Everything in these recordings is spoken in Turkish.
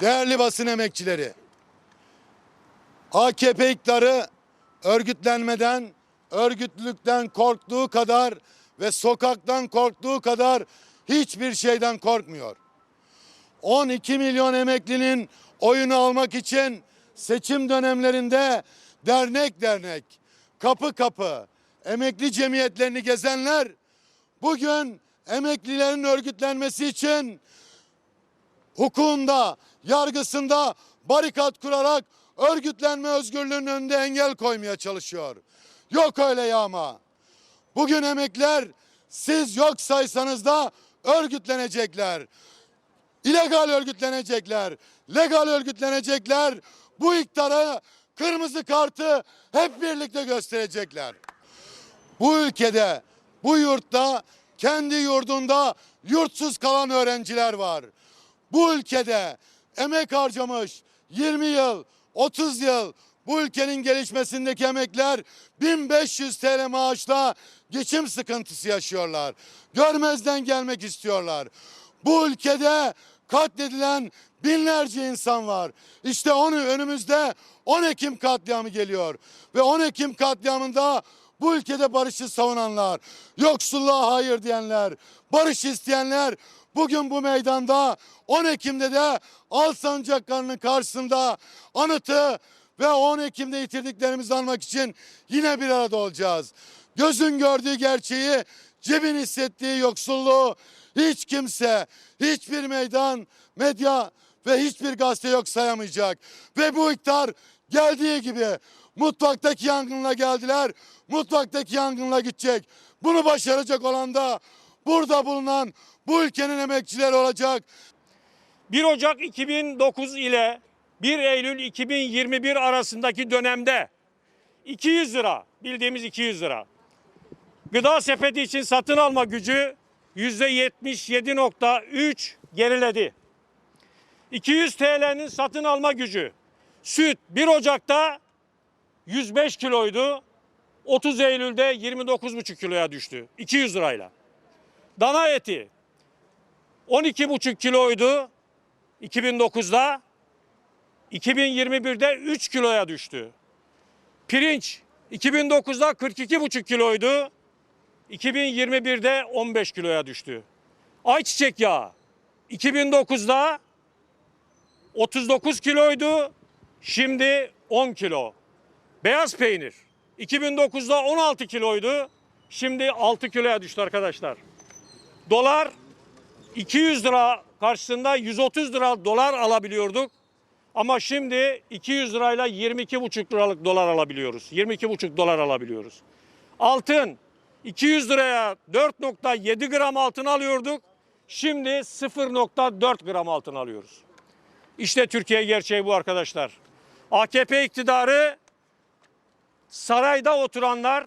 Değerli basın emekçileri. AKP iktidarı örgütlenmeden, örgütlülükten korktuğu kadar ve sokaktan korktuğu kadar hiçbir şeyden korkmuyor. 12 milyon emeklinin oyunu almak için seçim dönemlerinde dernek dernek, kapı kapı emekli cemiyetlerini gezenler bugün emeklilerin örgütlenmesi için hukukunda, yargısında barikat kurarak örgütlenme özgürlüğünün önünde engel koymaya çalışıyor. Yok öyle yağma. Bugün emekler siz yok saysanız da örgütlenecekler. İlegal örgütlenecekler, legal örgütlenecekler. Bu iktidara kırmızı kartı hep birlikte gösterecekler. Bu ülkede, bu yurtta, kendi yurdunda yurtsuz kalan öğrenciler var. Bu ülkede emek harcamış 20 yıl, 30 yıl bu ülkenin gelişmesindeki emekler 1500 TL maaşla geçim sıkıntısı yaşıyorlar. Görmezden gelmek istiyorlar. Bu ülkede katledilen binlerce insan var. İşte onu önümüzde 10 Ekim katliamı geliyor. Ve 10 Ekim katliamında bu ülkede barışı savunanlar, yoksulluğa hayır diyenler, barış isteyenler bugün bu meydanda 10 Ekim'de de Alsancakları'nın karşısında anıtı ve 10 Ekim'de yitirdiklerimizi almak için yine bir arada olacağız. Gözün gördüğü gerçeği, cebin hissettiği yoksulluğu hiç kimse, hiçbir meydan, medya ve hiçbir gazete yok sayamayacak. Ve bu iktidar geldiği gibi mutfaktaki yangınla geldiler, mutfaktaki yangınla gidecek. Bunu başaracak olan da burada bulunan bu ülkenin emekçileri olacak. 1 Ocak 2009 ile 1 Eylül 2021 arasındaki dönemde 200 lira bildiğimiz 200 lira. Gıda sepeti için satın alma gücü %77.3 geriledi. 200 TL'nin satın alma gücü. Süt 1 Ocak'ta 105 kiloydu. 30 Eylül'de 29,5 kiloya düştü. 200 lirayla. Dana eti 12,5 kiloydu 2009'da. 2021'de 3 kiloya düştü. Pirinç 2009'da 42,5 kiloydu. 2021'de 15 kiloya düştü. Ayçiçek yağı 2009'da 39 kiloydu. Şimdi 10 kilo. Beyaz peynir 2009'da 16 kiloydu. Şimdi 6 kiloya düştü arkadaşlar. Dolar 200 lira karşısında 130 lira dolar alabiliyorduk. Ama şimdi 200 lirayla 22,5 liralık dolar alabiliyoruz. 22,5 dolar alabiliyoruz. Altın 200 liraya 4.7 gram altın alıyorduk. Şimdi 0.4 gram altın alıyoruz. İşte Türkiye gerçeği bu arkadaşlar. AKP iktidarı sarayda oturanlar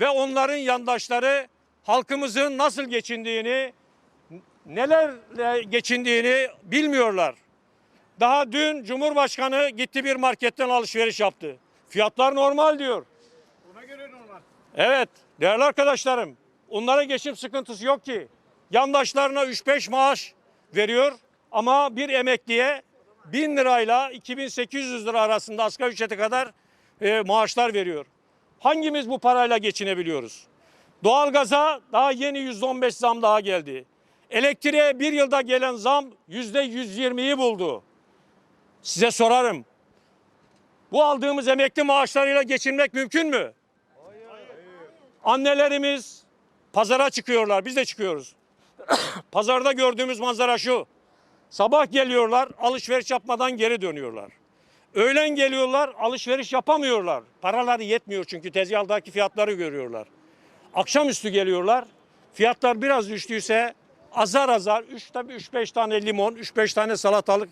ve onların yandaşları halkımızın nasıl geçindiğini, nelerle geçindiğini bilmiyorlar. Daha dün Cumhurbaşkanı gitti bir marketten alışveriş yaptı. Fiyatlar normal diyor. Ona göre normal. Evet değerli arkadaşlarım onlara geçim sıkıntısı yok ki. Yandaşlarına 3-5 maaş veriyor ama bir emekliye 1000 lirayla 2800 lira arasında asgari ücrete kadar e, maaşlar veriyor. Hangimiz bu parayla geçinebiliyoruz? Doğalgaza daha yeni %15 zam daha geldi. Elektriğe bir yılda gelen zam %120'yi buldu. Size sorarım. Bu aldığımız emekli maaşlarıyla geçinmek mümkün mü? Annelerimiz pazara çıkıyorlar. Biz de çıkıyoruz. Pazarda gördüğümüz manzara şu. Sabah geliyorlar, alışveriş yapmadan geri dönüyorlar. Öğlen geliyorlar, alışveriş yapamıyorlar. Paraları yetmiyor çünkü tezgahdaki fiyatları görüyorlar. Akşamüstü geliyorlar. Fiyatlar biraz düştüyse azar azar 3 tabii 3-5 tane limon, 3-5 tane salatalık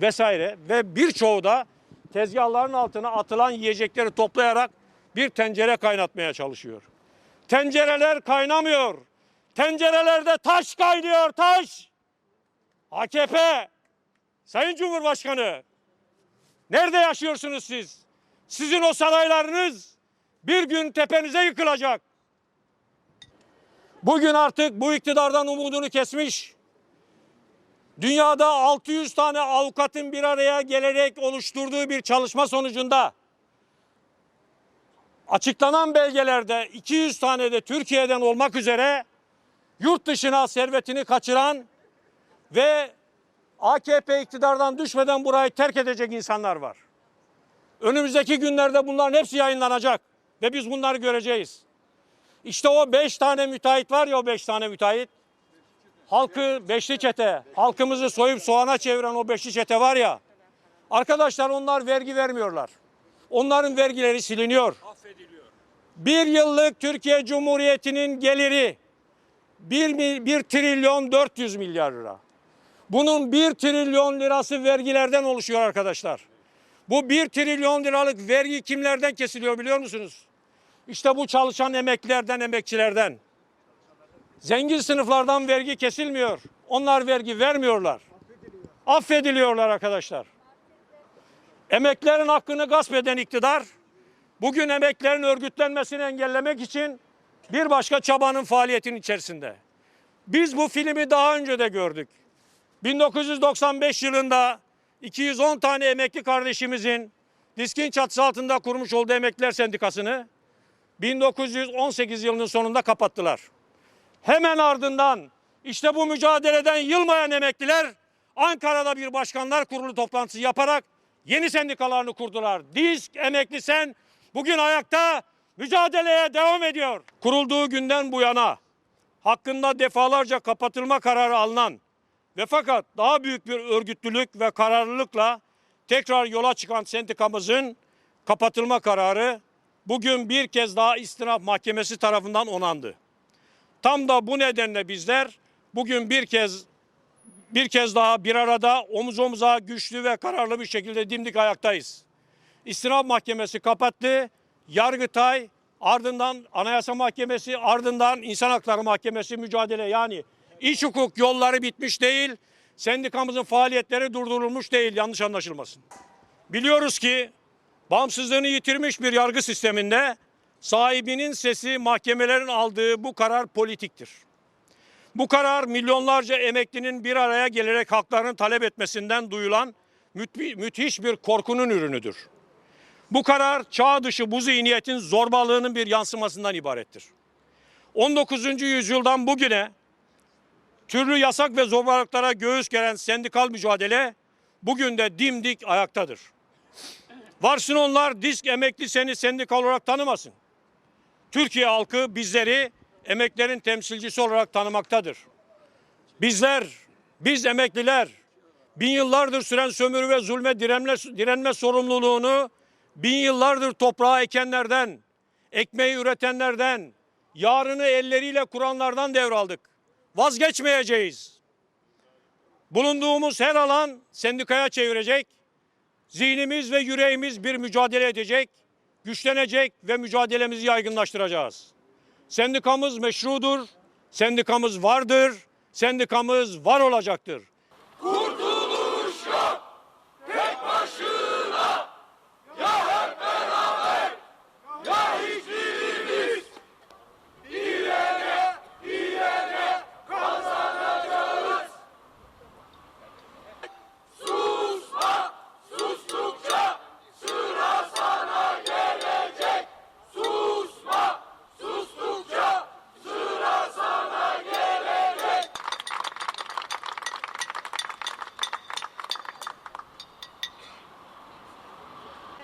vesaire ve birçoğu da tezgahların altına atılan yiyecekleri toplayarak bir tencere kaynatmaya çalışıyor. Tencereler kaynamıyor. Tencerelerde taş kaynıyor, taş. AKP, Sayın Cumhurbaşkanı, nerede yaşıyorsunuz siz? Sizin o saraylarınız bir gün tepenize yıkılacak. Bugün artık bu iktidardan umudunu kesmiş. Dünyada 600 tane avukatın bir araya gelerek oluşturduğu bir çalışma sonucunda açıklanan belgelerde 200 tane de Türkiye'den olmak üzere yurt dışına servetini kaçıran ve AKP iktidardan düşmeden burayı terk edecek insanlar var. Önümüzdeki günlerde bunların hepsi yayınlanacak ve biz bunları göreceğiz. İşte o beş tane müteahhit var ya o beş tane müteahhit. Halkı beşli çete, halkımızı soyup soğana çeviren o beşli çete var ya. Arkadaşlar onlar vergi vermiyorlar. Onların vergileri siliniyor. Bir yıllık Türkiye Cumhuriyeti'nin geliri 1, 1 trilyon 400 milyar lira. Bunun 1 trilyon lirası vergilerden oluşuyor arkadaşlar. Bu 1 trilyon liralık vergi kimlerden kesiliyor biliyor musunuz? İşte bu çalışan emeklilerden, emekçilerden. Zengin sınıflardan vergi kesilmiyor. Onlar vergi vermiyorlar. Affediliyorlar arkadaşlar. Emeklerin hakkını gasp eden iktidar bugün emeklerin örgütlenmesini engellemek için bir başka çabanın faaliyetinin içerisinde. Biz bu filmi daha önce de gördük. 1995 yılında 210 tane emekli kardeşimizin diskin çatısı altında kurmuş olduğu emekliler sendikasını 1918 yılının sonunda kapattılar. Hemen ardından işte bu mücadeleden yılmayan emekliler Ankara'da bir başkanlar kurulu toplantısı yaparak yeni sendikalarını kurdular. Disk emekli sen bugün ayakta mücadeleye devam ediyor. Kurulduğu günden bu yana hakkında defalarca kapatılma kararı alınan ve fakat daha büyük bir örgütlülük ve kararlılıkla tekrar yola çıkan sendikamızın kapatılma kararı bugün bir kez daha istinaf mahkemesi tarafından onandı. Tam da bu nedenle bizler bugün bir kez bir kez daha bir arada omuz omuza güçlü ve kararlı bir şekilde dimdik ayaktayız. İstinaf Mahkemesi kapattı. Yargıtay ardından Anayasa Mahkemesi ardından İnsan Hakları Mahkemesi mücadele yani iç hukuk yolları bitmiş değil. Sendikamızın faaliyetleri durdurulmuş değil yanlış anlaşılmasın. Biliyoruz ki bağımsızlığını yitirmiş bir yargı sisteminde sahibinin sesi mahkemelerin aldığı bu karar politiktir. Bu karar milyonlarca emeklinin bir araya gelerek haklarını talep etmesinden duyulan müthi- müthiş bir korkunun ürünüdür. Bu karar çağ dışı bu zihniyetin zorbalığının bir yansımasından ibarettir. 19. yüzyıldan bugüne türlü yasak ve zorbalıklara göğüs geren sendikal mücadele bugün de dimdik ayaktadır. Varsın onlar disk emekli seni sendikal olarak tanımasın. Türkiye halkı bizleri emeklerin temsilcisi olarak tanımaktadır. Bizler, biz emekliler bin yıllardır süren sömürü ve zulme direnme, direnme sorumluluğunu bin yıllardır toprağa ekenlerden, ekmeği üretenlerden, yarını elleriyle kuranlardan devraldık. Vazgeçmeyeceğiz. Bulunduğumuz her alan sendikaya çevirecek. Zihnimiz ve yüreğimiz bir mücadele edecek, güçlenecek ve mücadelemizi yaygınlaştıracağız. Sendikamız meşrudur, sendikamız vardır, sendikamız var olacaktır.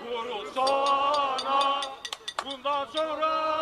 Kurulsana bundan sonra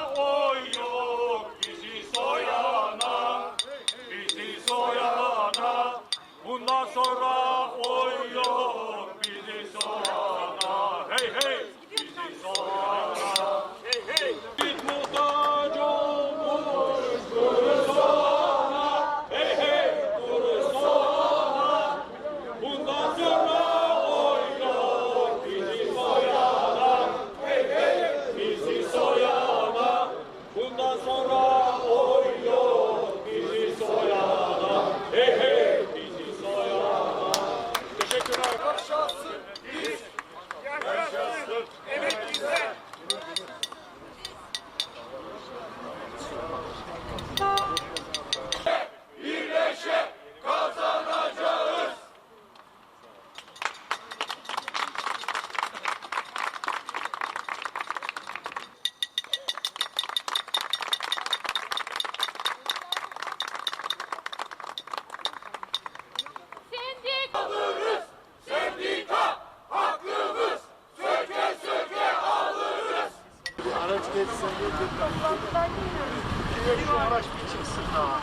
Bütün toplantılar gidiyoruz. Şuraya şu araç bir çıksın daha.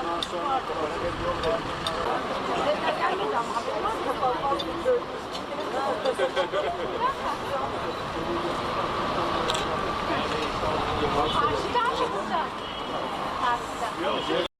Ondan sonra bana bir yol var. Karşıda aşağıda. Karşıda.